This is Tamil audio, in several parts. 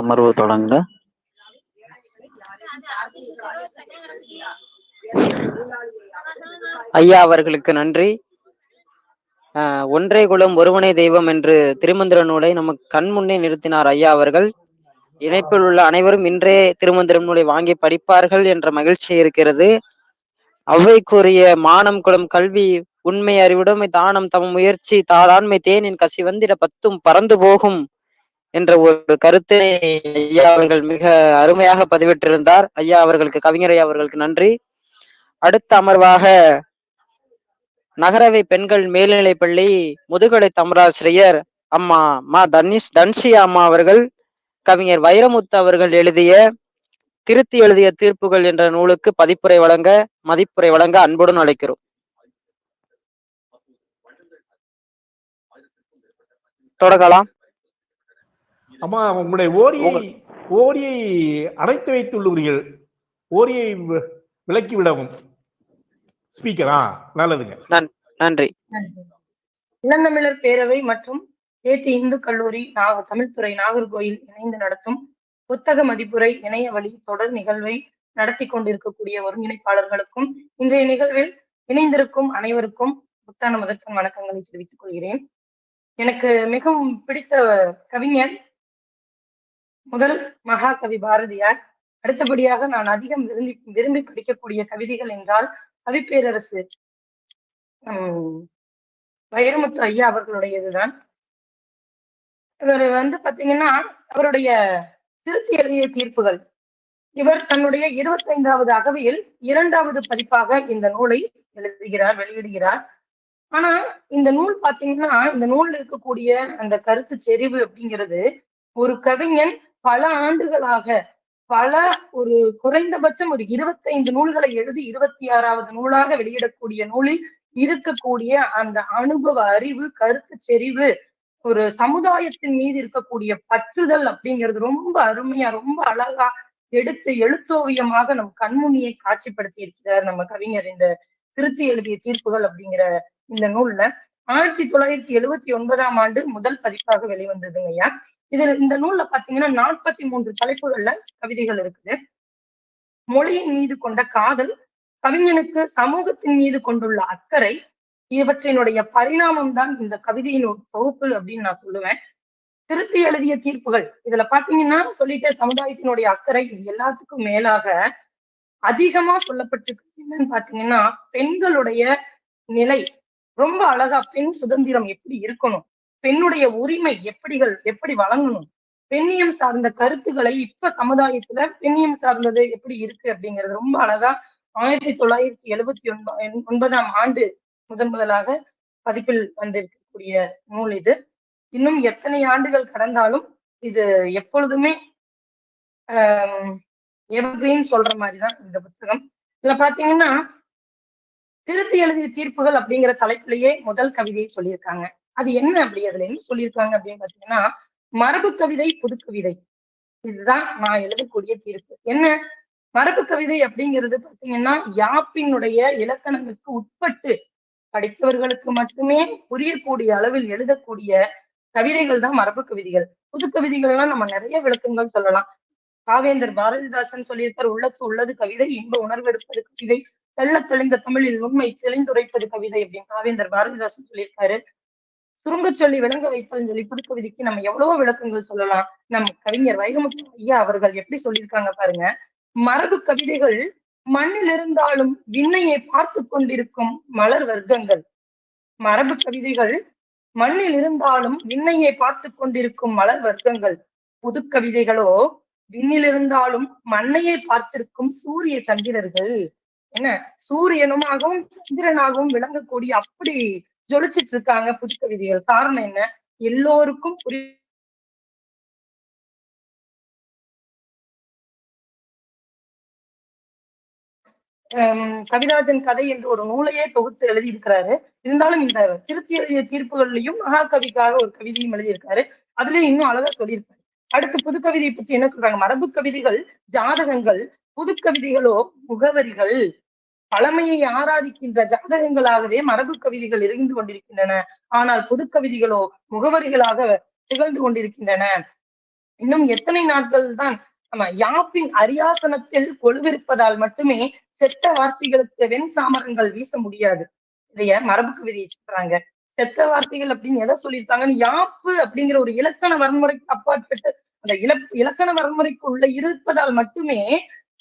அமர்வு தொடங்க. ஐயா அவர்களுக்கு நன்றி. ஒன்றே குலம் ஒருவனே தெய்வம் என்று திருமந்திர நூலை நமக்கு கண் முன்னே நிறுத்தினார் ஐயா அவர்கள். இணைப்பில் உள்ள அனைவரும் இன்றே திருமந்திர நூலை வாங்கி படிப்பார்கள் என்ற மகிழ்ச்சி இருக்கிறது. அவ்வைக்குரிய மானம் குலம் கல்வி உண்மை அறிவுடைமை தானம் தம் முயற்சி தாளாண்மை தேனின் கசி வந்திட பத்தும் பறந்து போகும். என்ற ஒரு கருத்தை ஐயா அவர்கள் மிக அருமையாக பதிவிட்டிருந்தார். ஐயா அவர்களுக்கு கவிஞர் ஐயா அவர்களுக்கு நன்றி. அடுத்த அமர்வாக நகரவை பெண்கள் மேல்நிலைப்பள்ளி முதுகலை தமிழாசிரியர் அம்மா மா தன்னிஷ் தன்சியா அம்மா அவர்கள் கவிஞர் வைரமுத்து அவர்கள் எழுதிய திருத்தி எழுதிய தீர்ப்புகள் என்ற நூலுக்கு பதிப்புரை வழங்க மதிப்புரை வழங்க அன்புடன் அழைக்கிறோம். தொடங்கலாம். அம்மா உங்களுடைய ஓரியை ஓரியை அடைத்து வைத்துள்ளீர்கள் ஓரியை விலக்கி விடவும் ஸ்பீக்கரா நல்லதுங்க. நன்றி. இளந்தமிழர் பேரவை மற்றும் ஏடி இந்து கல்லூரி நாக தமிழ்துறை நாகர்கோயில் இணைந்து நடத்தும் புத்தக மதிப்புரை இணைய வழி தொடர் நிகழ்வை நடத்தி கொண்டிருக்கக்கூடிய ஒருங்கிணைப்பாளர்களுக்கும் இன்றைய நிகழ்வில் இணைந்திருக்கும் அனைவருக்கும் புத்தான முதற்கண் வணக்கங்களை தெரிவித்துக் கொள்கிறேன். எனக்கு மிகவும் பிடித்த கவிஞர் முதல் மகாகவி பாரதியார். அடுத்தபடியாக நான் அதிகம் விரும்பி விரும்பி படிக்கக்கூடிய கவிதைகள் என்றால் கவிப்பேரரசு வைரமுத்து ஐயா அவர்களுடையதுதான். இவர் வந்து பாத்தீங்கன்னா அவருடைய திருத்தி எழுதிய தீர்ப்புகள். இவர் தன்னுடைய இருபத்தைந்தாவது அகவையில் இரண்டாவது பதிப்பாக இந்த நூலை எழுதுகிறார் வெளியிடுகிறார். ஆனா இந்த நூல் பாத்தீங்கன்னா இந்த நூல்ல இருக்கக்கூடிய அந்த கருத்து செறிவு அப்படிங்கிறது ஒரு கவிஞன் பல ஆண்டுகளாக பல ஒரு குறைந்தபட்சம் ஒரு இருபத்தைந்து நூல்களை எழுதி இருபத்தி ஆறாவது நூலாக வெளியிடக்கூடிய நூலில் இருக்கக்கூடிய அந்த அனுபவ அறிவு கருத்து செறிவு ஒரு சமுதாயத்தின் மீது இருக்கக்கூடிய பற்றுதல் அப்படிங்கிறது ரொம்ப அருமையா ரொம்ப அழகா எடுத்து எழுத்தோவியமாக நம் கண்முனியை காட்சிப்படுத்தி இருக்கிறார் நம்ம கவிஞர் இந்த திருத்தி எழுதிய தீர்ப்புகள் அப்படிங்கிற இந்த நூல்ல. ஆயிரத்தி தொள்ளாயிரத்தி எழுவத்தி ஒன்பதாம் ஆண்டு முதல் பதிப்பாக வெளிவந்ததுங்க ஐயா. இதுல இந்த நூல்ல பாத்தீங்கன்னா நாற்பத்தி மூன்று தலைப்புகள்ல கவிதைகள் இருக்குது. மொழியின் மீது கொண்ட காதல் கவிஞனுக்கு சமூகத்தின் மீது கொண்டுள்ள அக்கறை இவற்றினுடைய பரிணாமம் தான் இந்த கவிதையின் ஒரு தொகுப்பு அப்படின்னு நான் சொல்லுவேன். திருத்தி எழுதிய தீர்ப்புகள். இதுல பாத்தீங்கன்னா சொல்லிட்டே சமுதாயத்தினுடைய அக்கறை இது எல்லாத்துக்கும் மேலாக அதிகமா சொல்லப்பட்டிருக்கு. என்னன்னு பாத்தீங்கன்னா பெண்களுடைய நிலை ரொம்ப அழகா பெண் சுதந்திரம் எப்படி இருக்கணும்? பெண்ணுடைய உரிமை எப்படிகள் எப்படி வழங்கணும்? பெண்ணியம் சார்ந்த கருத்துக்களை இப்ப சமுதாயத்துல பெண்ணியம் சார்ந்தது எப்படி இருக்கு அப்படிங்கிறது ரொம்ப அழகா ஆயிரத்தி தொள்ளாயிரத்தி எழுபத்தி ஒன்ப ஒன்பதாம் ஆண்டு முதன் முதலாக பதிப்பில் வந்திருக்கக்கூடிய நூல் இது. இன்னும் எத்தனை ஆண்டுகள் கடந்தாலும் இது எப்பொழுதுமே எவர்கிரீன் சொல்ற மாதிரிதான் இந்த புத்தகம். இதுல பாத்தீங்கன்னா திருத்தி எழுதிய தீர்ப்புகள் அப்படிங்கிற தலைப்பிலேயே முதல் கவிதையை சொல்லியிருக்காங்க. அது என்ன அப்படி? அதுல என்ன சொல்லியிருக்காங்க அப்படின்னு பாத்தீங்கன்னா மரபு கவிதை புது கவிதை. இதுதான் நான் எழுதக்கூடிய தீர்ப்பு. என்ன? மரபு கவிதை அப்படிங்கிறது பாத்தீங்கன்னா யாப்பினுடைய இலக்கணங்களுக்கு உட்பட்டு படித்தவர்களுக்கு மட்டுமே புரியக்கூடிய அளவில் எழுதக்கூடிய கவிதைகள் தான் மரபு கவிதைகள். புது கவிதைகள்லாம் நம்ம நிறைய விளக்கங்கள் சொல்லலாம். பாவேந்தர் பாரதிதாசன் சொல்லியிருப்பார் உள்ளத்து உள்ளது கவிதை இன்ப உணர்வெடுப்பது கவிதை தெள்ள தெளிந்த தமிழில் உண்மை தெளிந்துரைப்பது கவிதை அப்படின்னு பாவேந்தர் பாரதிதாசன் சொல்லியிருக்காரு. சுருங்க சொல்லி விளங்க வைத்தல் சொல்லி புதுக்கவிதைக்கு நம்ம எவ்வளவோ விளக்கங்கள் சொல்லலாம். நம் கவிஞர் வைரமுத்து ஐயா அவர்கள் எப்படி சொல்லியிருக்காங்க பாருங்க மரபு கவிதைகள் மண்ணில் இருந்தாலும் விண்ணையை பார்த்து கொண்டிருக்கும் மலர் வர்க்கங்கள். மரபு கவிதைகள் மண்ணில் இருந்தாலும் விண்ணையை பார்த்து கொண்டிருக்கும் மலர் வர்க்கங்கள். புது கவிதைகளோ விண்ணிலிருந்தாலும் மண்ணையை பார்த்திருக்கும் சூரிய சந்திரர்கள். என்ன? சூரியனுமாகவும் சந்திரனாகவும் விளங்கக்கூடிய அப்படி ஜொலிச்சிட்டு இருக்காங்க புது கவிதைகள் காரணம் என்ன? எல்லோருக்கும் புரி ஹம் கவிராஜன் கதை என்று ஒரு நூலையே தொகுத்து எழுதியிருக்கிறாரு. இருந்தாலும் இந்த திருத்தி எழுதிய தீர்ப்புகள்லையும் மகாகவிக்காக ஒரு கவிதையும் எழுதியிருக்காரு. அதுலயும் இன்னும் அழகா சொல்லியிருக்காரு அடுத்து புது கவிதையை பற்றி என்ன சொல்றாங்க? மரபு கவிதைகள் ஜாதகங்கள் புது கவிதைகளோ முகவரிகள். பழமையை ஆராதிக்கின்ற ஜாதகங்களாகவே மரபு கவிதைகள் இருந்து கொண்டிருக்கின்றன. ஆனால் புது கவிதைகளோ முகவரிகளாக திகழ்ந்து கொண்டிருக்கின்றன. இன்னும் எத்தனை நாட்கள் தான்? ஆமா யாப்பின் அரியாசனத்தில் கொழுவிருப்பதால் மட்டுமே செட்ட வார்த்தைகளுக்கு வெண் சாமரங்கள் வீச முடியாது. இதைய மரபு கவிதையை சொல்றாங்க. செத்த வார்த்தைகள் அப்படின்னு எதை சொல்லியிருக்காங்கன்னு யாப்பு அப்படிங்கிற ஒரு இலக்கண வன்முறைக்கு அப்பாற்பட்டு அந்த இல இலக்கண வன்முறைக்கு உள்ள இருப்பதால் மட்டுமே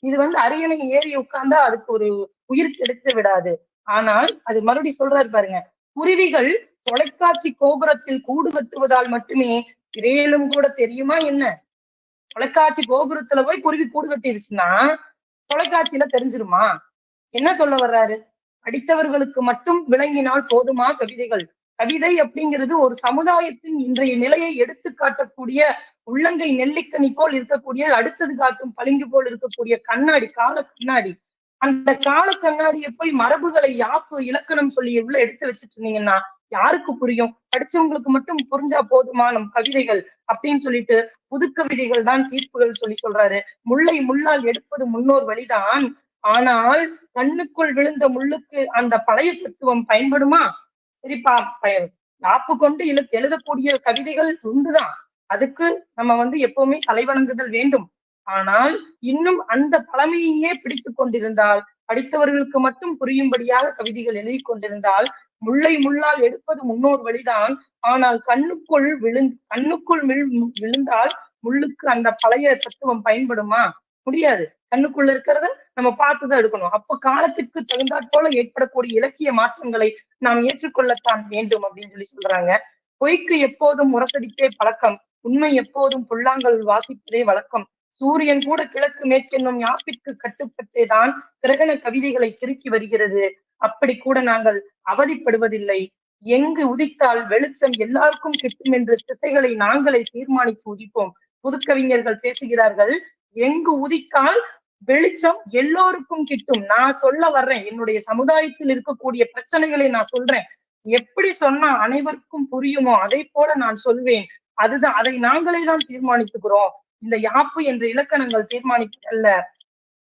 இது வந்து அரியணை ஏறி உட்கார்ந்தா அதுக்கு ஒரு உயிர் கெடுத்து விடாது. ஆனால் அது மறுபடியும் சொல்றாரு பாருங்க குருவிகள் தொலைக்காட்சி கோபுரத்தில் கூடு கட்டுவதால் மட்டுமே திரையிலும் கூட தெரியுமா என்ன? தொலைக்காட்சி கோபுரத்துல போய் குருவி கூடு கட்டிருச்சுன்னா தொலைக்காட்சியில தெரிஞ்சிருமா? என்ன சொல்ல வர்றாரு? படித்தவர்களுக்கு மட்டும் விளங்கினால் போதுமா கவிதைகள்? கவிதை அப்படிங்கிறது ஒரு சமுதாயத்தின் இன்றைய நிலையை எடுத்து காட்டக்கூடிய உள்ளங்கை நெல்லிக்கனி போல் இருக்கக்கூடிய அடுத்தது காட்டும் பளிங்கு போல் இருக்கக்கூடிய கண்ணாடி கால கண்ணாடி. அந்த கால கண்ணாடியை போய் மரபுகளை யாப்பு இலக்கணம் சொல்லி உள்ள எடுத்து வச்சுட்டு இருந்தீங்கன்னா யாருக்கு புரியும்? படிச்சவங்களுக்கு மட்டும் புரிஞ்சா போதுமா நம் கவிதைகள்? அப்படின்னு சொல்லிட்டு புது கவிதைகள் தான் தீர்ப்புகள் சொல்லி சொல்றாரு. முல்லை முள்ளால் எடுப்பது முன்னோர் வழிதான். ஆனால் கண்ணுக்குள் விழுந்த முள்ளுக்கு அந்த பழைய தத்துவம் பயன்படுமா? சரிப்பா பய- கொண்டு எழு எழுதக்கூடிய கவிதைகள் உண்டுதான். அதுக்கு நம்ம வந்து எப்பவுமே தலைவணங்குதல் வேண்டும். ஆனால் இன்னும் அந்த பழமையையே பிடித்துக் கொண்டிருந்தால் படித்தவர்களுக்கு மட்டும் புரியும்படியாக கவிதைகள் எழுதி கொண்டிருந்தால் முல்லை முள்ளால் எடுப்பது முன்னோர் வழிதான். ஆனால் கண்ணுக்குள் விழுந் கண்ணுக்குள் விழுந்தால் முள்ளுக்கு அந்த பழைய தத்துவம் பயன்படுமா? முடியாது. கண்ணுக்குள்ள இருக்கிறத நம்ம பார்த்துதான் எடுக்கணும். அப்ப காலத்திற்கு தகுந்தாற் போல ஏற்படக்கூடிய இலக்கிய மாற்றங்களை நாம் ஏற்றுக்கொள்ளத்தான் வேண்டும் அப்படின்னு சொல்லி சொல்றாங்க. பொய்க்கு எப்போதும் முரசடித்தே பழக்கம். உண்மை எப்போதும் புல்லாங்கல் வாசிப்பதே வழக்கம். சூரியன் கூட கிழக்கு மேற்கென்னும் யாப்பிற்கு கட்டுப்பட்டே தான் கிரகண கவிதைகளை திருக்கி வருகிறது. அப்படி கூட நாங்கள் அவதிப்படுவதில்லை. எங்கு உதித்தால் வெளிச்சம் எல்லாருக்கும் கிட்டும் என்று திசைகளை நாங்களே தீர்மானித்து உதிப்போம். புதுக்கவிஞர்கள் பேசுகிறார்கள் எங்கு உதித்தால் வெளிச்சம் எல்லோருக்கும் கிட்டும். நான் சொல்ல வர்றேன் என்னுடைய சமுதாயத்தில் இருக்கக்கூடிய பிரச்சனைகளை நான் சொல்றேன். எப்படி சொன்னா அனைவருக்கும் புரியுமோ அதை போல நான் சொல்வேன். அதுதான் அதை நாங்களே தான் தீர்மானித்துக்கிறோம். இந்த யாப்பு என்ற இலக்கணங்கள் தீர்மானிக்கல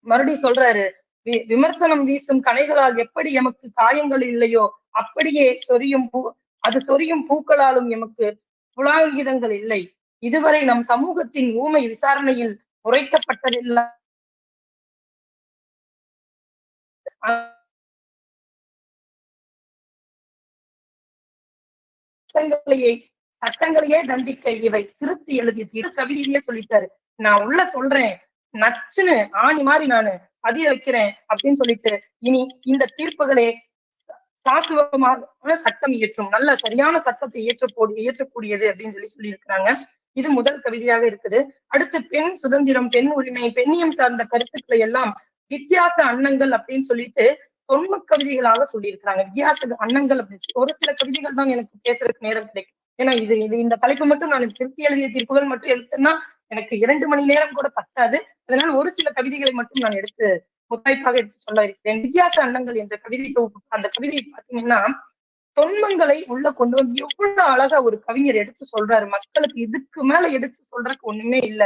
மறுபடியும் சொல்றாரு வி- விமர்சனம் வீசும் கனைகளால் எப்படி எமக்கு காயங்கள் இல்லையோ அப்படியே சொரியும் பூ அது சொரியும் பூக்களாலும் எமக்கு புலாங்கிதங்கள் இல்லை. இதுவரை நம் சமூகத்தின் ஊமை விசாரணையில் உரைக்கப்பட்டதில்லை சட்டங்களையே சட்டங்களையே தண்டிக்க இவை திருத்தி எழுதி திரு. கவிதையிலேயே சொல்லிட்டாரு. நான் உள்ள சொல்றேன். நச்சுன்னு ஆணி மாதிரி நானு பதிய வைக்கிறேன் அப்படின்னு சொல்லிட்டு இனி இந்த தீர்ப்புகளே சாசுவமான சட்டம் இயற்றும் நல்ல சரியான சட்டத்தை இயற்றப்போடு இயற்றக்கூடியது அப்படின்னு சொல்லி சொல்லியிருக்கிறாங்க. இது முதல் கவிதையாக இருக்குது. அடுத்து பெண் சுதந்திரம் பெண் உரிமை பெண்ணியம் சார்ந்த கருத்துக்களை எல்லாம் வித்தியாச அன்னங்கள் அப்படின்னு சொல்லிட்டு தொன்ம கவிதைகளாக சொல்லியிருக்கிறாங்க. வித்தியாச அன்னங்கள் அப்படின்னு சொல்லி. ஒரு சில கவிதைகள் தான் எனக்கு பேசுறதுக்கு நேரம் கிடைக்கும். ஏன்னா இது இது இந்த தலைப்பு மட்டும் நான் திருத்தி எழுதிய தீர்ப்புகள் மட்டும் எடுத்தேன்னா எனக்கு இரண்டு மணி நேரம் கூட பத்தாது. அதனால ஒரு சில கவிதைகளை மட்டும் நான் எடுத்து முத்தாய்ப்பாக எடுத்து சொல்ல இருக்கிறேன். வித்தியாச அன்னங்கள் என்ற கவிதை தொகுப்பு அந்த கவிதையை பாத்தீங்கன்னா தொன்மங்களை உள்ள கொண்டு வந்து எவ்வளவு அழகா ஒரு கவிஞர் எடுத்து சொல்றாரு. மக்களுக்கு இதுக்கு மேல எடுத்து சொல்றதுக்கு ஒண்ணுமே இல்ல.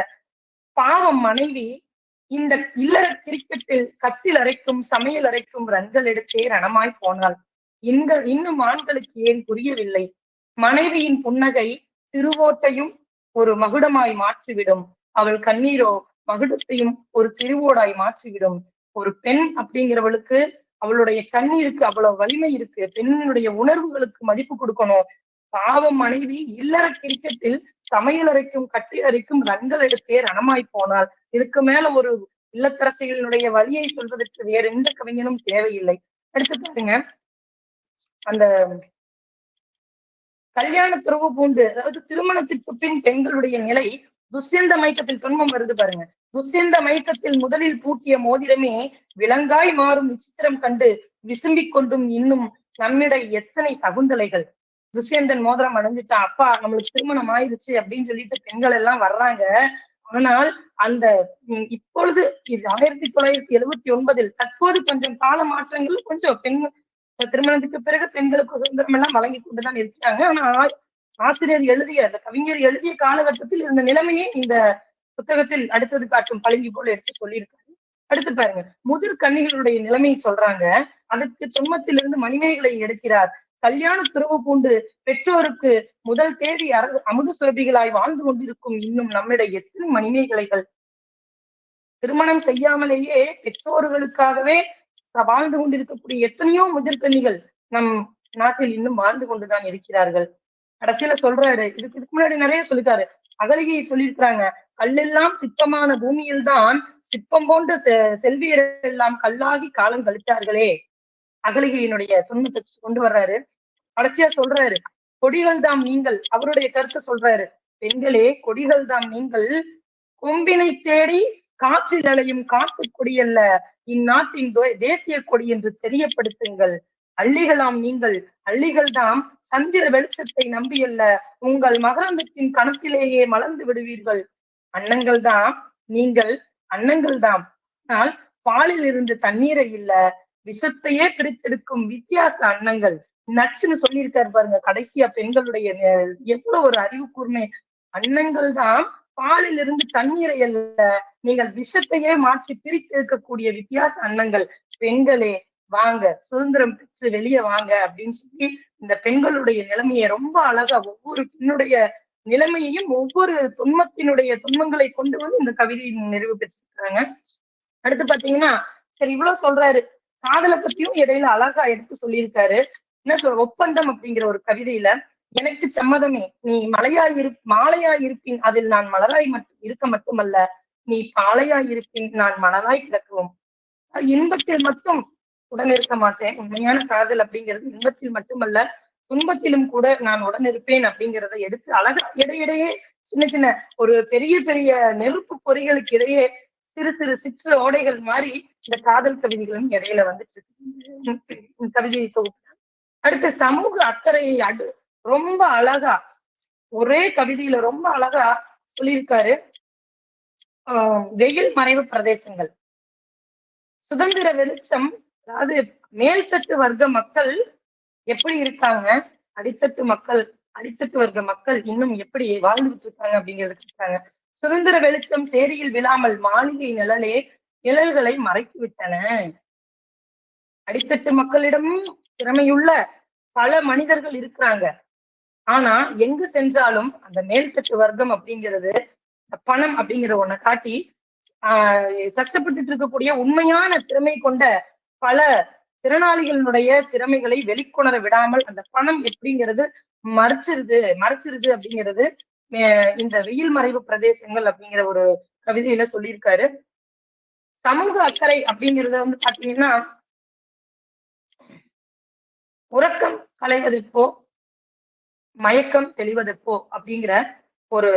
பாவம் மனைவி இந்த இல்லற கிரிக்கெட்டில் கட்டில் அரைக்கும் சமையல் அரைக்கும் ரன்கள் எடுத்தே ரணமாய் போனாள். இந்த இன்னும் ஆண்களுக்கு ஏன் புரியவில்லை? மனைவியின் புன்னகை திருவோட்டையும் ஒரு மகுடமாய் மாற்றிவிடும். அவள் கண்ணீரோ மகுடத்தையும் ஒரு திருவோடாய் மாற்றிவிடும். ஒரு பெண் அப்படிங்கிறவளுக்கு அவளுடைய கண்ணீருக்கு அவ்வளவு வலிமை இருக்கு. பெண்ணினுடைய உணர்வுகளுக்கு மதிப்பு கொடுக்கணும். பாவம் மனைவி இல்லற கிரிக்கெட்டில் சமையல் அறைக்கும் கட்டில் அறைக்கும் ரன்கள் எடுத்தே ரணமாய் போனாள் இதுக்கு மேல ஒரு இல்லத்தரசிகளினுடைய வழியை சொல்வதற்கு வேற எந்த கவிஞனும் தேவையில்லை. அடுத்து பாருங்க. அந்த கல்யாண துறவு பூண்டு அதாவது திருமணத்திற்கு பின் பெண்களுடைய நிலை துஷ்யந்த மயக்கத்தில் துன்பம் வருது பாருங்க. துஷ்யந்த மயக்கத்தில் முதலில் பூட்டிய மோதிரமே விலங்காய் மாறும் விசித்திரம் கண்டு விசும்பிக் கொண்டும் இன்னும் நம்மிட எத்தனை சகுந்தலைகள். துஷ்யந்தன் மோதிரம் அடைஞ்சிட்டா அப்பா நம்மளுக்கு திருமணம் ஆயிருச்சு அப்படின்னு சொல்லிட்டு பெண்கள் எல்லாம் வர்றாங்க. ஆனால் அந்த இப்பொழுது இது ஆயிரத்தி தொள்ளாயிரத்தி எழுபத்தி ஒன்பதில் தற்போது கொஞ்சம் கால மாற்றங்கள் கொஞ்சம் பெண் திருமணத்துக்கு பிறகு பெண்களுக்கு சுதந்திரம் எல்லாம் வழங்கி கொண்டுதான் இருக்கிறாங்க. ஆனா ஆசிரியர் எழுதிய அந்த கவிஞர் எழுதிய காலகட்டத்தில் இருந்த நிலைமையே இந்த புத்தகத்தில் அடுத்தது காட்டும் பழங்கி போல எடுத்து சொல்லியிருக்காரு. அடுத்து பாருங்க முதிர் கன்னிகளுடைய நிலைமையை சொல்றாங்க. அதற்கு துன்பத்திலிருந்து மணிமேகலை எடுக்கிறார். கல்யாண துறவு பூண்டு பெற்றோருக்கு முதல் தேதி அரசு அமுத சுரபிகளாய் வாழ்ந்து கொண்டிருக்கும் இன்னும் நம்மிடையே எத்தனை மணிமேகலைகள்? திருமணம் செய்யாமலேயே பெற்றோர்களுக்காகவே ச- வாழ்ந்து கொண்டிருக்கக்கூடிய எத்தனையோ முதிர்கன்னிகள் நம் நாட்டில் இன்னும் வாழ்ந்து கொண்டுதான் இருக்கிறார்கள். கடைசியில சொல்றாரு இதுக்கு இதுக்கு முன்னாடி நிறைய சொல்லிட்டாரு. அகலிகையை சொல்லியிருக்கிறாங்க கல்லெல்லாம் சிற்பமான பூமியில்தான் சிற்பம் போன்ற செ- செல்வியர் எல்லாம் கல்லாகி காலம் கழித்தார்களே. அகலிகையினுடைய துன்பத்தை கொண்டு வர்றாரு. கடைசியா சொல்றாரு கொடிகள் தாம் நீங்கள் அவருடைய கருத்தை சொல்றாரு. பெண்களே கொடிகள் தாம் நீங்கள் கொம்பினை தேடி காற்றில் அலையும் காட்டு கொடியல்ல இந்நாட்டின் தேசிய கொடி என்று தெரியப்படுத்துங்கள். அள்ளிகளாம் நீங்கள் அள்ளிகள் தாம் சந்திர வெளிச்சத்தை நம்பியல்ல. உங்கள் மகரந்தத்தின் கணத்திலேயே மலர்ந்து விடுவீர்கள். அன்னங்கள் தான் நீங்கள் அன்னங்கள் தான் ஆனால் பாலில் இருந்து தண்ணீரை இல்ல. விஷத்தையே பிரித்தெடுக்கும் வித்தியாச அன்னங்கள். நச்சுன்னு சொல்லியிருக்காரு பாருங்க கடைசியா பெண்களுடைய எவ்வளவு ஒரு அறிவு கூர்மை. அன்னங்கள் தான் பாலில் இருந்து தண்ணீரை அல்ல நீங்கள் விஷத்தையே மாற்றி பிரித்து இருக்கக்கூடிய வித்தியாச அன்னங்கள். பெண்களே வாங்க சுதந்திரம் பெற்று வெளியே வாங்க அப்படின்னு சொல்லி இந்த பெண்களுடைய நிலைமையை ரொம்ப அழகா ஒவ்வொரு பெண்ணுடைய நிலைமையையும் ஒவ்வொரு துன்பத்தினுடைய துன்பங்களை கொண்டு வந்து இந்த கவிதையை நிறைவு பெற்றிருக்கிறாங்க. அடுத்து பாத்தீங்கன்னா சரி இவ்வளவு சொல்றாரு. காதலை பத்தியும் இடையில அழகா எடுத்து சொல்லியிருக்காரு. என்ன சொல்ற ஒப்பந்தம் அப்படிங்கிற ஒரு கவிதையில எனக்கு சம்மதமே. நீ மலையாய் இரு மாலையாய் இருப்பின் அதில் நான் மலராய் மட்டும் இருக்க மட்டுமல்ல. நீ பாலையாய் இருப்பின் நான் மலராய் கிடக்கவும். இன்பத்தில் மட்டும் உடன் இருக்க மாட்டேன். உண்மையான காதல் அப்படிங்கிறது இன்பத்தில் மட்டுமல்ல. துன்பத்திலும் கூட நான் உடன் இருப்பேன் அப்படிங்கிறத எடுத்து அழகா இடையிடையே சின்ன சின்ன ஒரு பெரிய பெரிய நெருப்பு பொறிகளுக்கு இடையே சிறு சிறு சிற்று ஓடைகள் மாதிரி இந்த காதல் கவிதைகளும் இடையில வந்துட்டு இருக்கு. கவிதை தொகுப்பு. அடுத்து சமூக அக்கறையை அடு ரொம்ப அழகா ஒரே கவிதையில ரொம்ப அழகா சொல்லியிருக்காரு. ஆஹ் வெயில் மறைவு பிரதேசங்கள். சுதந்திர வெளிச்சம் அதாவது மேல்தட்டு வர்க்க மக்கள் எப்படி இருக்காங்க? அடித்தட்டு மக்கள் அடித்தட்டு வர்க்க மக்கள் இன்னும் எப்படி வாழ்ந்துட்டு இருக்காங்க அப்படிங்கிறது இருக்காங்க சுதந்திர வெளிச்சம் சேரியில் விழாமல் மாளிகை நிழலே நிழல்களை மறைத்து விட்டன அடித்தட்டு மக்களிடமும் திறமையுள்ள பல மனிதர்கள் இருக்கிறாங்க. ஆனா எங்கு சென்றாலும் அந்த மேல்தட்டு வர்க்கம் அப்படிங்கிறது பணம் அப்படிங்கிற ஒண்ண காட்டி ஆஹ் கஷ்டப்பட்டுட்டு இருக்கக்கூடிய உண்மையான திறமை கொண்ட பல திறனாளிகளினுடைய திறமைகளை வெளிக்கொணர விடாமல் அந்த பணம் எப்படிங்கிறது மறைச்சிருது மறைச்சிருது அப்படிங்கிறது இந்த வெயில் மறைவு பிரதேசங்கள் அப்படிங்கிற ஒரு கவிதையில சொல்லியிருக்காரு. சமூக அக்கறை அப்படிங்கிறத வந்து பாத்தீங்கன்னா உறக்கம் களைவதற்கோ மயக்கம் தெளிவதற்கோ அப்படிங்கிற ஒரு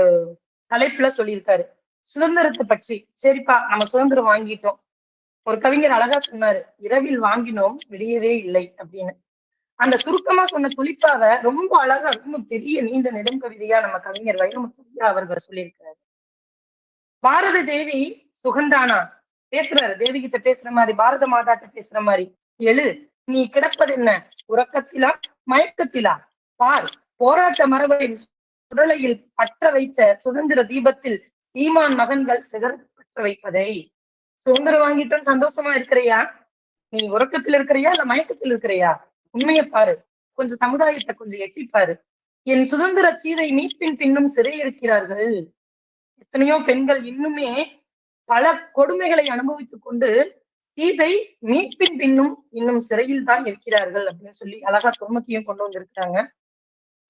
தலைப்புல சொல்லியிருக்காரு. சுதந்திரத்தை பற்றி சரிப்பா நம்ம சுதந்திரம் வாங்கிட்டோம். ஒரு கவிஞர் அழகா சொன்னாரு இரவில் வாங்கினோம் வெளியவே இல்லை அப்படின்னு. அந்த சுருக்கமா சொன்ன துளிப்பாவ ரொம்ப அழகா ரொம்ப பெரிய நீண்ட நெடும் கவிதையா நம்ம கவிஞர் வைரமுத்து அவர்கள் சொல்லியிருக்காரு பாரத தேவி சுகந்தானா? பேசுறாரு தேவி கிட்ட பேசுற மாதிரி பாரத மாதா கிட்ட பேசுற மாதிரி. எழு நீ கிடப்பது என்ன? உறக்கத்திலா? மயக்கத்திலா? பார் போராட்ட மரபரின் சுடலையில் பற்ற வைத்த சுதந்திர தீபத்தில் சீமான் மகன்கள் சிதற பற்ற வைப்பதை. சுதந்திரம் வாங்கிட்டோம் சந்தோஷமா இருக்கிறியா? நீ உறக்கத்தில் இருக்கிறியா இல்ல மயக்கத்தில் இருக்கிறியா? உண்மையை பாரு. கொஞ்சம் சமுதாயத்தை கொஞ்சம் எட்டி பாரு. என் சுதந்திர சீதை மீட்பின் பின்னும் சிறை இருக்கிறார்கள். எத்தனையோ பெண்கள் இன்னுமே பல கொடுமைகளை அனுபவித்துக் கொண்டு சீதை மீட்பின் பின்னும் இன்னும் சிறையில் தான் இருக்கிறார்கள் அப்படின்னு சொல்லி அழகா குடும்பத்தையும் கொண்டு வந்திருக்கிறாங்க.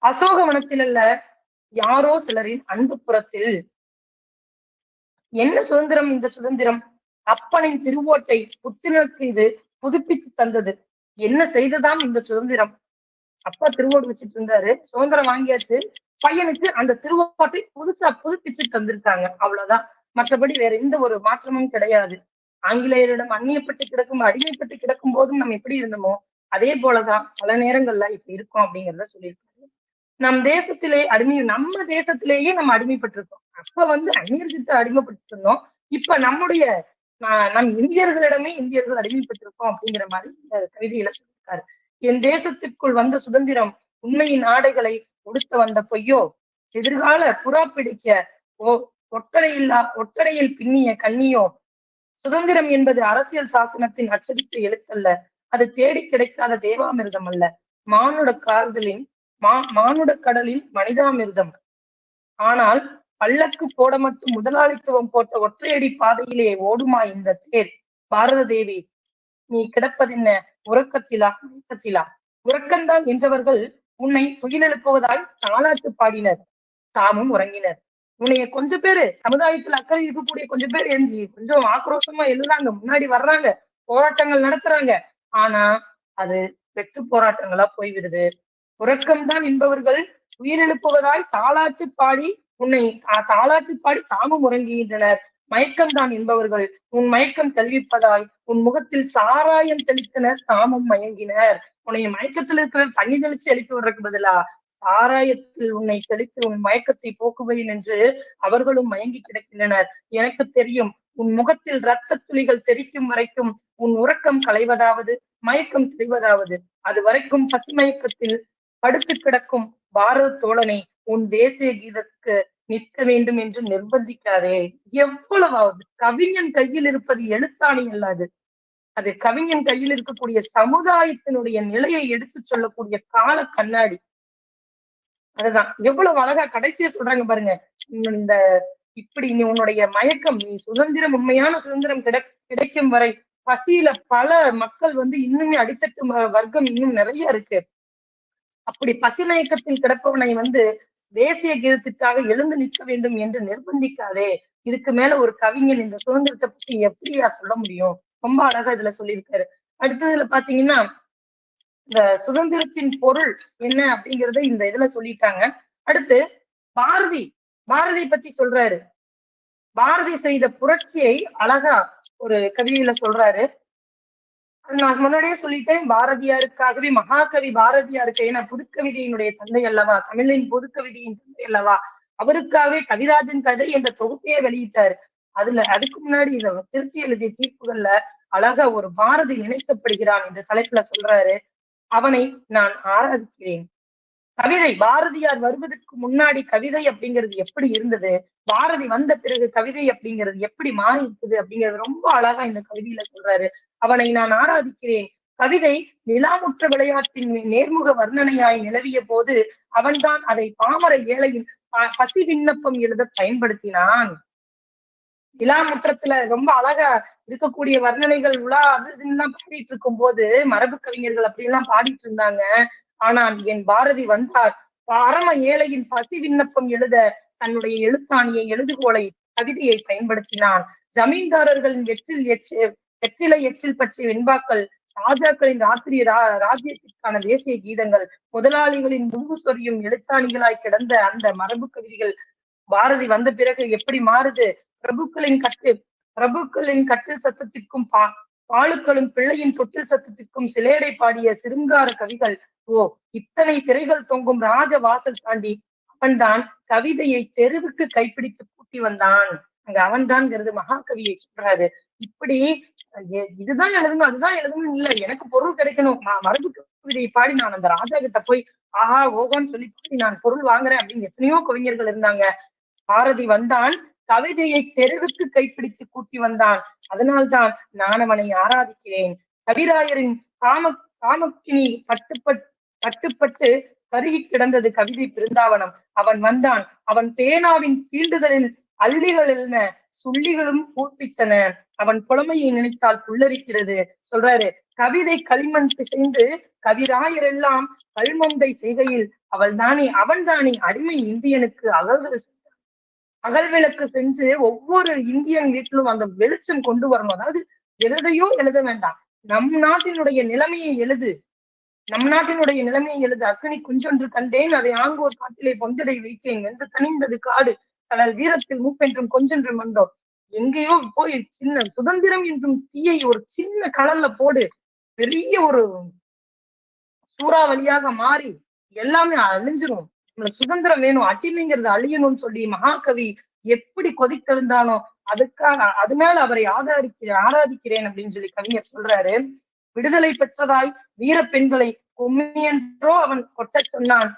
அசோகவனத்தில் அல்ல யாரோ சிலரின் அன்பு புறத்தில் என்ன சுதந்திரம் இந்த சுதந்திரம்? அப்பனின் திருவோட்டை புத்துணர்ச்சி இது புதுப்பித்து தந்தது. என்ன செய்ததாம் இந்த சுதந்திரம்? அப்பா திருவோடு வச்சுட்டு இருந்தாரு. சுதந்திரம் வாங்கியாச்சு. பையனுக்கு அந்த திருவோட்டை புதுசா புதுப்பிச்சு தந்திருக்காங்க. அவ்வளவுதான். மற்றபடி வேற எந்த ஒரு மாற்றமும் கிடையாது. ஆங்கிலேயரிடம் அந்நியப்பட்டு கிடக்கும் அடிமைப்பட்டு கிடக்கும் போதும் நம்ம எப்படி இருந்தோமோ அதே போலதான் பல நேரங்கள்ல இப்ப இருக்கோம் அப்படிங்கிறத சொல்லியிருக்காரு. நம் தேசத்திலே அடிமை நம்ம தேசத்திலேயே நம்ம அடிமைப்பட்டிருக்கோம். அப்ப வந்து அந்நியர்கிட்ட அடிமைப்பட்டு இருந்தோம் இப்ப நம்முடைய நம் இந்தியர்களிடமே இந்தியர்கள் அடிமைப்பட்டிருக்கோம் அப்படிங்கிற மாதிரி இந்த கவிதையில சொல்லியிருக்காரு. என் தேசத்திற்குள் வந்த சுதந்திரம் உண்மையின் ஆடைகளை உடுத்த வந்த பொய்யோ? எதிர்கால புறா பிடிக்க ஓ ஒட்டடையில்லா ஒட்டடையில் பின்னிய கண்ணியோ? சுதந்திரம் என்பது அரசியல் சாசனத்தின் அச்சடித்த எழுத்தல்ல. அது தேடி கிடைக்காத தேவாமிர்தம் அல்ல. மானுட காதலின் மா மானுட கடலின் மனிதாமிர்தம். ஆனால் பல்லக்கு போட மட்டும் முதலாளித்துவம் போட்ட ஒற்றையடி பாதையிலே ஓடுமா இந்த தேர்? பாரத தேவி நீ கிடப்பதென்ன? உறக்கத்திலா? மயக்கத்திலா உறக்கம்தான் என்றவர்கள் உன்னை துயிலெழுப்புவதால் தாலாட்டு பாடினர். தாமும் உறங்கினர். உன்னைய கொஞ்சம் பேரு சமுதாயத்துல அக்கறை இருக்கக்கூடிய கொஞ்சம் பேர் எழுந்தி கொஞ்சம் ஆக்ரோஷமா எழுதுறாங்க முன்னாடி வர்றாங்க. போராட்டங்கள் நடத்துறாங்க. ஆனா அது வெற்று போராட்டங்களா போய்விடுது. உறக்கம்தான் என்பவர்கள் உயிரெழுப்புவதால் தாளாட்டு பாடி உன்னை தா- பாடி தாமும் உறங்குகின்றனர். மயக்கம்தான் என்பவர்கள். உன் மயக்கம் தெளிவிப்பதால் உன் முகத்தில் சாராயம் தெளித்தனர் தாமும் மயங்கினர். உன்னை மயக்கத்தில் இருக்கிற தண்ணி தெளிச்சு எழுப்பி விடுறதுக்கு பதிலா சாராயத்தில் உன்னை தெளித்து உன் மயக்கத்தை போக்குவேன் என்று அவர்களும் மயங்கி கிடக்கின்றனர். எனக்கு தெரியும் உன் முகத்தில் ரத்த துளிகள் தெரிக்கும் வரைக்கும் உன் உறக்கம் களைவதாவது மயக்கம் தெளிவதாவது. அது வரைக்கும் பசுமயக்கத்தில் படுத்து கிடக்கும் பாரத தோழனை உன் தேசிய கீதத்துக்கு நிற்க வேண்டும் என்று நிர்பந்திக்காதே. எவ்வளவாவது கவிஞன் கையில் இருப்பது எழுத்தாணி அல்லாது. அது கவிஞன் கையில் இருக்கக்கூடிய சமுதாயத்தினுடைய நிலையை எடுத்து சொல்லக்கூடிய கால கண்ணாடி. அதுதான். எவ்வளவு அழகா கடைசியா சொல்றாங்க பாருங்க. இந்த இப்படி நீ உன்னுடைய மயக்கம் நீ சுதந்திரம் உண்மையான சுதந்திரம் கிடை கிடைக்கும் வரை பசியில பல மக்கள் வந்து இன்னுமே அடித்தட்டு வர்க்கம் இன்னும் நிறைய இருக்கு. அப்படி பசி மயக்கத்தில் கிடப்பவனை வந்து தேசிய கீதத்திற்காக எழுந்து நிற்க வேண்டும் என்று நிர்பந்திக்காதே. இதுக்கு மேல ஒரு கவிஞன் இந்த சுதந்திரத்தை பத்தி எப்படியா சொல்ல முடியும்? ரொம்ப அழகா இதுல சொல்லியிருக்காரு. அடுத்ததுல பாத்தீங்கன்னா இந்த சுதந்திரத்தின் பொருள் என்ன அப்படிங்கறத இந்த இதுல சொல்லிட்டாங்க அடுத்து பாரதி. பாரதி பத்தி சொல்றாரு. பாரதி செய்த புரட்சியை அழகா ஒரு கவிதையில சொல்றாரு. நான் முன்னாடியே சொல்லிட்டேன் பாரதியாருக்காகவே மகாகவி பாரதியாருக்கு ஏன்னா புதுக்கவிதையினுடைய தந்தை அல்லவா தமிழின் புதுக்கவிதையின் தந்தை அல்லவா அவருக்காகவே கவிராஜன் கதை என்ற தொகுப்பையே வெளியிட்டாரு. அதுல அதுக்கு முன்னாடி இத திருத்தி எழுதிய தீர்ப்புகள்ல அழகா ஒரு பாரதி நினைக்கப்படுகிறான் என்ற தலைப்புல சொல்றாரு. அவனை நான் ஆராதிக்கிறேன். கவிதை பாரதியார் வருவதற்கு முன்னாடி கவிதை அப்படிங்கிறது எப்படி இருந்தது? பாரதி வந்த பிறகு கவிதை அப்படிங்கிறது எப்படி மாறி இருக்குது அப்படிங்கிறது ரொம்ப அழகா இந்த கவிதையில சொல்றாரு. அவனை நான் ஆராதிக்கிறேன். கவிதை நிலாமுற்ற விளையாட்டின் நேர்முக வர்ணனையாய் நிலவிய போது அவன்தான் அதை பாமர ஏழையின் ப- பசி விண்ணப்பம் எழுத பயன்படுத்தினான். நிலாமுற்றத்துல ரொம்ப அழகா இருக்கக்கூடிய வர்ணனைகள் உலா அது இதுன்னு பாடிட்டு இருக்கும் போது மரபு கவிஞர்கள் அப்படி எல்லாம் பாடிட்டு இருந்தாங்க. ஆனால் என் பாரதி வந்தார். பரம ஏழையின் பசி விண்ணப்பம் எழுத தன்னுடைய எழுத்தாணியை எழுதுகோலை கவிதையை பயன்படுத்தினான் ஜமீன்தாரர்களின் வெற்றில் எச்சில் வெற்றிலை எச்சில் பற்றிய வெண்பாக்கள் ராஜாக்களின் ராத்திரி ரா- ராஜ்யத்திற்கான தேசிய கீதங்கள் முதலாளிகளின் முன்பு சொறியும் எழுத்தாணிகளாய் கிடந்த அந்த மரபு கவிதைகள் பாரதி வந்த பிறகு எப்படி மாறுது? பிரபுக்களின் கட்டு பிரபுக்களின் கட்டில் சத்தத்திற்கும் பா பாலுக்களும் பிள்ளையின் தொட்டில் சத்தத்திற்கும் சிலேடை பாடிய சிருங்கார கவிகள் ஓ இத்தனை திரைகள் தொங்கும் ராஜ வாசல் தாண்டி அவன்தான் கவிதையை தெருவுக்கு கைப்பிடித்து கூட்டி வந்தான். அங்க அவன்தான்ங்கிறது மகாகவியை சொல்றாரு. இப்படி இதுதான் எழுதணும் அதுதான் எழுதணும் இல்ல. எனக்கு பொருள் கிடைக்கணும். நான் மரபு கவிதையை பாடி நான் அந்த ராஜா கிட்ட போய் ஆஹா ஓகோன்னு சொல்லி நான் பொருள் வாங்குறேன் அப்படின்னு எத்தனையோ கவிஞர்கள் இருந்தாங்க. பாரதி வந்தான். கவிதையை தெருவுக்கு கைப்பிடித்து கூட்டி வந்தான். அதனால்தான் நான் அவனை ஆராதிக்கிறேன். கவிராயரின் காம காமக்கினி கட்டுப்பட் கட்டுப்பட்டு கருகி கிடந்தது கவிதை பிருந்தாவனம். அவன் வந்தான். அவன் பேனாவின் தீண்டுதலில் அள்ளிகள் என்ன சுள்ளிகளும் பூத்திட்டன. அவன் புலமையை நினைத்தால் புல்லரிக்கிறது. சொல்றாரு கவிதை களிமண் பிசைந்து கவிராயர் எல்லாம் கல்மந்தை செய்கையில் அவள் தானே அவன் தானே அடிமை இந்தியனுக்கு அழகு அகல் விளக்கு செஞ்சு ஒவ்வொரு இந்தியன் வீட்டிலும் அந்த வெளிச்சம் கொண்டு வரணும். அதாவது எழுதையோ எழுத வேண்டாம். நம் நாட்டினுடைய நிலைமையை எழுது. நம் நாட்டினுடைய நிலைமையை எழுது. அக்னி குஞ்சொன்று கண்டேன். அதை ஆங்கோர் காட்டிலே பொஞ்சடை வைத்தேன். என்று தனிந்தது காடு. தனது வீரத்தில் மூப்பென்றும் கொஞ்சென்றும் வந்தோம் எங்கேயோ போய் சின்ன சுதந்திரம் என்றும் தீயை ஒரு சின்ன கடல்ல போடு. பெரிய ஒரு சூறாவளியாக மாறி எல்லாமே அழிஞ்சிரும். சுதந்திரம் வேணும். அடிமைங்கிறது அழியணும்னு சொல்லி மகாகவி எப்படி கொதித்தெழுந்தானோ அதுக்காக அதனால அவரை ஆதரிக்கிறேன் ஆராதிக்கிறேன் அப்படின்னு சொல்லி கவிஞர் சொல்றாரு. விடுதலை பெற்றதாய் வீர பெண்களை கும்மியன்றோ அவன் கொட்ட சொன்னான்.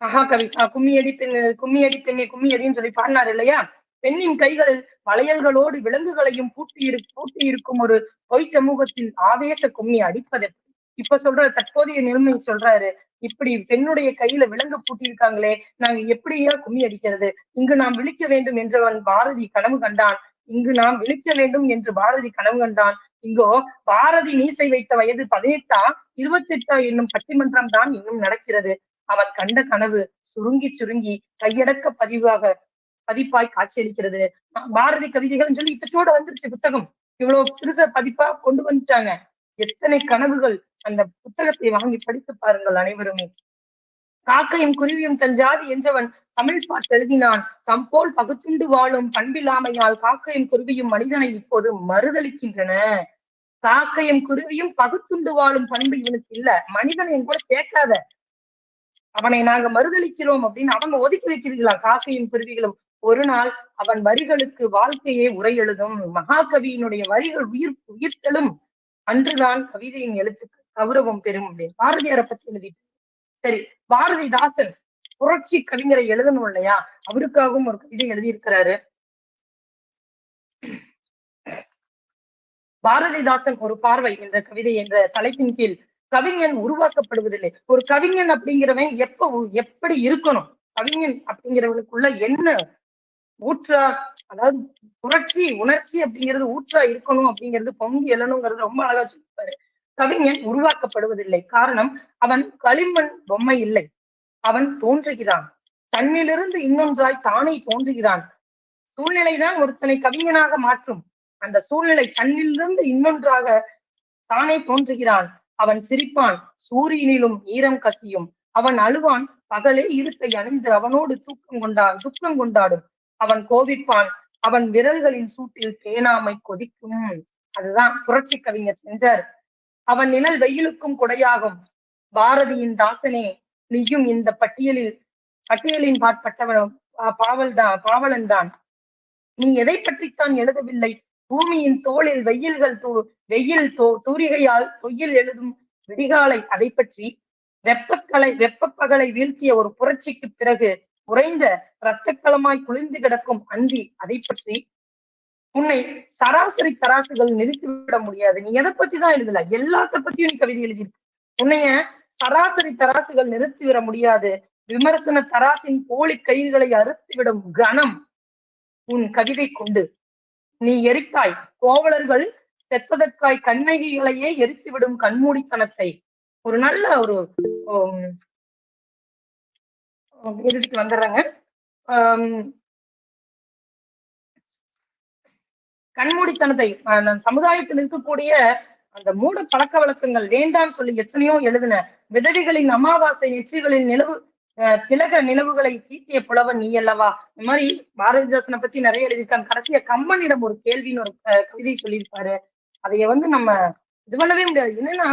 மகாகவி கும்மியடி பெண் கும்மியடி பெண்ணே கும்மியடின்னு சொல்லி பாடினார் இல்லையா? பெண்ணின் கைகளில் வளையல்களோடு விலங்குகளையும் பூட்டி இரு பூட்டி இருக்கும் ஒரு பொய் சமூகத்தின் ஆவேச கும்மி அடிப்பது இப்ப சொல்ற தற்போதைய நிலைமை சொல்றாரு. இப்படி பெண்ணுடைய கையில விலங்கு பூட்டியிருக்காங்களே நாங்க எப்படியா கும்மி அடிக்கிறது? இங்கு நாம் விழிக்க வேண்டும் என்றவன் பாரதி கனவு கண்டான். இங்கு நாம் விழிக்க வேண்டும் என்று பாரதி கனவு கண்டான். இங்கோ பாரதி மீசை வைத்த வயது பதினெட்டா இருபத்தெட்டா என்னும் பட்டிமன்றம் தான் இன்னும் நடக்கிறது. அவன் கண்ட கனவு சுருங்கி சுருங்கி கையடக்க பதிவாக பதிப்பாய் காட்சியளிக்கிறது. பாரதி கவிதைகள் சொல்லி இப்பச்சோட வந்துருச்சு புத்தகம். இவ்வளவு சிறுச பதிப்பா கொண்டு வந்துட்டாங்க. எத்தனை கனவுகள் அந்த புத்தகத்தை வாங்கி படித்து பாருங்கள் அனைவருமே. காக்கையும் குருவியும் தன் ஜாதி என்றவன் தமிழ் பாட்டு எழுதினான். தம்போல் பகுத்துண்டு வாழும் பண்பில்லாமையால் காக்கையும் குருவியும் மனிதனை இப்போது மறுதளிக்கின்றன. காக்கையும் குருவியும் பகுத்துண்டு வாழும் பண்பு இவனுக்கு இல்ல. மனிதனை என் கூட சேர்க்காத. அவனை நாங்க மறுதளிக்கிறோம் அப்படின்னு அவங்க ஒதுக்கி வைக்கிறீர்களா? காக்கையும் குருவிகளும் ஒரு நாள் அவன் வரிகளுக்கு வாழ்க்கையே உரை எழுதும் மகாகவியினுடைய வரிகள் உயிர் உயிர்த்தலும் அன்றுதான் கவிதையின் எழுத்துக்கு கௌரவம் பெறும் அப்படின்னு பாரதியாரை பத்தி எழுதிட்டு. சரி பாரதிதாசன் புரட்சி கவிஞரை எழுதணும் இல்லையா? அவருக்காகவும் ஒரு கவிதை எழுதியிருக்கிறாரு. பாரதிதாசன் ஒரு பார்வை என்ற கவிதை என்ற தலைப்பின் கீழ். கவிஞன் உருவாக்கப்படுவதில்லை. ஒரு கவிஞன் அப்படிங்கிறவன் எப்ப உ- எப்படி இருக்கணும்? கவிஞன் அப்படிங்கிறவனுக்குள்ள என்ன ஊற்றா அதாவது புரட்சி உணர்ச்சி அப்படிங்கிறது ஊற்றா இருக்கணும் அப்படிங்கிறது பொங்கி எழணுங்கிறது ரொம்ப அழகா சொல்லியிருப்பாரு. கவிஞன் உருவாக்கப்படுவதில்லை. காரணம் அவன் களிமண் பொம்மை இல்லை. அவன் தோன்றுகிறான். தன்னிலிருந்து இன்னொன்றாய் தானே தோன்றுகிறான். சூழ்நிலைதான் ஒருத்தனை கவிஞனாக மாற்றும். அந்த சூழ்நிலை தன்னிலிருந்து இன்னொன்றாக தானே தோன்றுகிறான். அவன் சிரிப்பான் சூரியனிலும் ஈரம் கசியும். அவன் அழுவான் பகலே இருட்டை அணிந்து அவனோடு தூக்கம் கொண்டா துக்கம் கொண்டாடும். அவன் கோபிப்பான். அவன் விரல்களின் சூட்டில் தேனாமை கொதிக்கும். அதுதான் புரட்சி கவிஞர் செஞ்சார். அவன் நிழல் வெயிலுக்கும் கொடையாகும். பாரதியின் தாசனே நீயும் இந்த பட்டியலில் பட்டியலின் பாட்பட்டவன் பாவல் தான் பாவலன் தான் நீ எதை பற்றித்தான் எழுதவில்லை? பூமியின் தோளில் வெயில்கள் தூ வெயில் தோ தூரிகையால் தொயில் எழுதும் விடிகாலை அதை பற்றி வெப்பக்கலை வெப்பப்பகலை வீழ்த்திய ஒரு புரட்சிக்கு பிறகு உறைந்த இரத்தக்களமாய் குளிர்ந்து கிடக்கும் அந்தி அதை பற்றி உன்னை சராசரி தராசுகள் நிறுத்திவிட முடியாது. நீ எதை பத்தி தான் எழுதல? எல்லாத்த பத்தியும் நீ கவிதை எழுதியிருக்கு உன்னைய சராசரி தராசுகள் நிறுத்திவிட முடியாது. விமர்சன தராசின் போலி கயிர்களை அறுத்துவிடும் கணம் உன் கவிதை கொண்டு. நீ எரித்தாய். கோவலர்கள் செத்ததற்காய் கண்ணகிகளையே எரித்துவிடும் கண்மூடித்தனத்தை. ஒரு நல்ல ஒரு இறுதிக்கு வந்துடுறேங்க. கண்மூடித்தனத்தை சமுதாயத்தில் இருக்கக்கூடிய அந்த மூட பழக்க வழக்கங்கள் வேண்டாம் சொல்லி எத்தனையோ எழுதின விதவிகளின் அமாவாசை நெற்றிகளின் நிலவு திலக நிலவுகளை தீட்டிய புலவன் நீ அல்லவா? இந்த மாதிரி பாரதிதாசனை பத்தி நிறைய எழுதியிருக்காங்க. கடைசியா கம்மனிடம் ஒரு கேள்வின்னு ஒரு கவிதை சொல்லியிருப்பாரு. அதைய வந்து நம்ம இது பண்ணவே முடியாது. என்னன்னா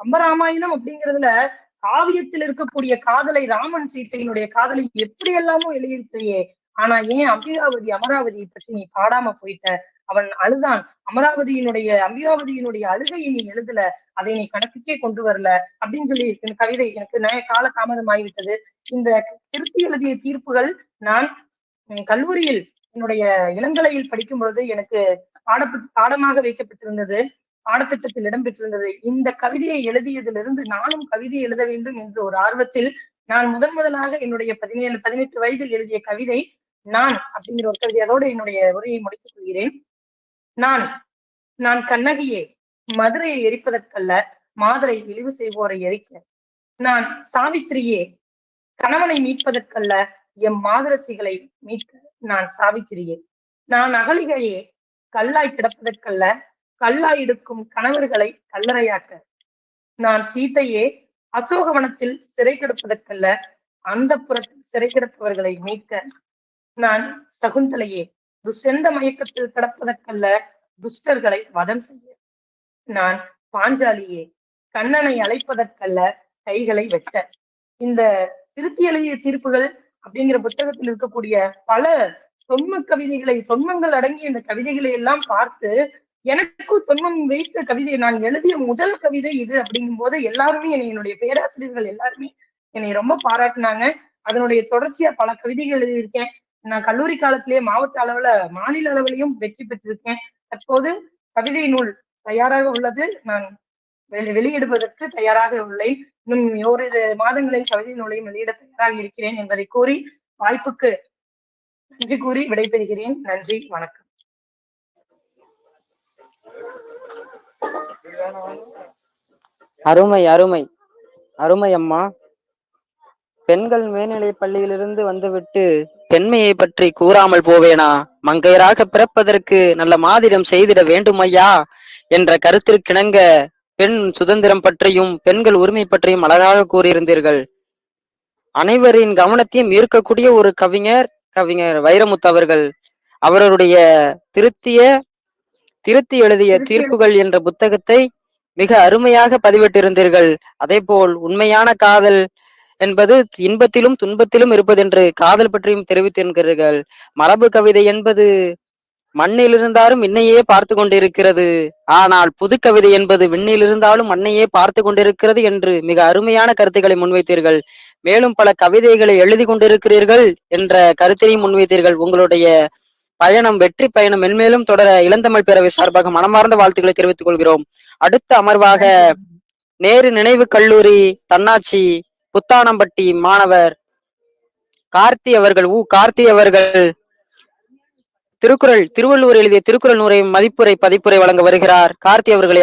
கம்பராமாயணம் அப்படிங்கிறதுல காவியத்தில் இருக்கக்கூடிய காதலை ராமன் சீத்தையினுடைய காதலை எப்படி எல்லாமோ எழுதியிருக்கிறியே. ஆனா ஏன் அம்பிகாவதி அமராவதியை பற்றி நீ பாடாம போயிட்ட? அவன் அழுதான். அமராவதியினுடைய அம்பிகாவதியினுடைய அழுகையை நீ எழுதல. அதை நீ கணக்குக்கே கொண்டு வரல அப்படின்னு சொல்லி இருக்கு கவிதை எனக்கு நய கால தாமதம் ஆகிவிட்டது இந்த திருத்தி எழுதிய தீர்ப்புகள் நான் உம், கல்லூரியில் என்னுடைய இளங்கலையில் படிக்கும் பொழுது எனக்கு பாட பாடமாக வைக்கப்பட்டிருந்தது. பாடத்திட்டத்தில் இடம்பெற்றிருந்தது இந்த கவிதையை எழுதியதிலிருந்து நானும் கவிதை எழுத வேண்டும் என்ற ஒரு ஆர்வத்தில் நான் முதன் முதலாக என்னுடைய பதினேழு பதினெட்டு வயதில் எழுதிய கவிதை நான் அப்படிங்கிற ஒரு கவிதை. அதோடு என்னுடைய உரையை முடித்துக் கொள்கிறேன். நான் நான் கண்ணகியே மதுரையை எரிப்பதற்கல்ல மாதரை இழிவு செய்வோரை எரிக்க. நான் சாவித்திரியே கணவனை மீட்பதற்கல்ல எம் மாதரசிகளை மீட்க நான் சாவித்திரியே. நான் அகலிகையே கல்லாய் கிடப்பதற்கல்ல கல்லாய் எடுக்கும் கணவர்களை கல்லறையாக்க. நான் சீத்தையே அசோகவனத்தில் சிறை கிடப்பதற்கல்ல அந்த புறத்தில் சிறை கிடப்பவர்களை மீட்க. நான் சகுந்தலையே துஷ்யந்த மயக்கத்தில் கிடப்பதற்கல்ல துஷ்டர்களை வதம் செய்ய. நான் பாஞ்சாலியே கண்ணனை அழைப்பதற்கல்ல கைகளை வெட்ட. இந்த திருத்தி எழுதிய தீர்ப்புகள் அப்படிங்கிற புத்தகத்தில் இருக்கக்கூடிய பல தொன்ம கவிதைகளை தொன்மங்கள் அடங்கிய இந்த கவிதைகளை எல்லாம் பார்த்து எனக்கும் தொன்மம் வைத்த கவிதை நான் எழுதிய முதல் கவிதை இது அப்படிங்கும் போது எல்லாருமே என்னை என்னுடைய பேராசிரியர்கள் எல்லாருமே என்னை ரொம்ப பாராட்டினாங்க. அதனுடைய தொடர்ச்சியா பல கவிதைகள் எழுதியிருக்கேன். நான் கல்லூரி காலத்திலேயே மாவட்ட அளவுல மாநில அளவிலையும் வெற்றி பெற்றிருக்கேன். தற்போது கவிதை நூல் தயாராக உள்ளது. நான் வெளி- வெளியிடுவதற்கு தயாராக உள்ளேன். இன்னும் ஓரிரு மாதங்களில் கவிதை நூலையும் வெளியிட தயாராக இருக்கிறேன் என்பதை கூறி வாய்ப்புக்கு நன்றி கூறி விடைபெறுகிறேன். நன்றி வணக்கம். அருமை அருமை. அருமை அம்மா. பெண்கள் மேல்நிலை பள்ளியிலிருந்து வந்துவிட்டு பெண்மையை பற்றி கூறாமல் போவேனா? மங்கையராக பிறப்பதற்கு நல்ல மாதிரம் செய்திட வேண்டும் ஐயா என்ற கருத்திற்கிணங்க பெண் சுதந்திரம் பற்றியும் பெண்கள் உரிமை பற்றியும் அழகாக கூறியிருந்தீர்கள். அனைவரின் கவனத்தையும் ஈர்க்கக்கூடிய ஒரு கவிஞர் கவிஞர் வைரமுத்து அவர்கள். அவருடைய திருத்திய திருத்தி எழுதிய தீர்ப்புகள் என்ற புத்தகத்தை மிக அருமையாக பதிவிட்டிருந்தீர்கள். அதேபோல் உண்மையான காதல் என்பது இன்பத்திலும் துன்பத்திலும் இருப்பதென்று காதல் பற்றியும் தெரிவித்திருக்கிறீர்கள். மரபு கவிதை என்பது மண்ணில் இருந்தாலும் விண்ணையே பார்த்து கொண்டிருக்கிறது. ஆனால் புது கவிதை என்பது விண்ணில் இருந்தாலும் மண்ணையே பார்த்து கொண்டிருக்கிறது என்று மிக அருமையான கருத்துக்களை முன்வைத்தீர்கள். மேலும் பல கவிதைகளை எழுதி கொண்டிருக்கிறீர்கள் என்ற கருத்தையும் முன்வைத்தீர்கள். உங்களுடைய பயணம் வெற்றி பயணம் மென்மேலும் தொடர இளந்தமிழ் பேரவை சார்பாக மனமார்ந்த வாழ்த்துக்களை தெரிவித்துக் கொள்கிறோம். அடுத்த அமர்வாக நேரு நினைவு கல்லூரி தன்னாட்சி புத்தானம்பட்டி மாணவர் கார்த்தி அவர்கள் உ. கார்த்தி அவர்கள் திருக்குறள் திருவள்ளுவர் எழுதிய திருக்குறள் நூறை மதிப்புரை பதிப்புரை வழங்க வருகிறார். கார்த்தி அவர்களை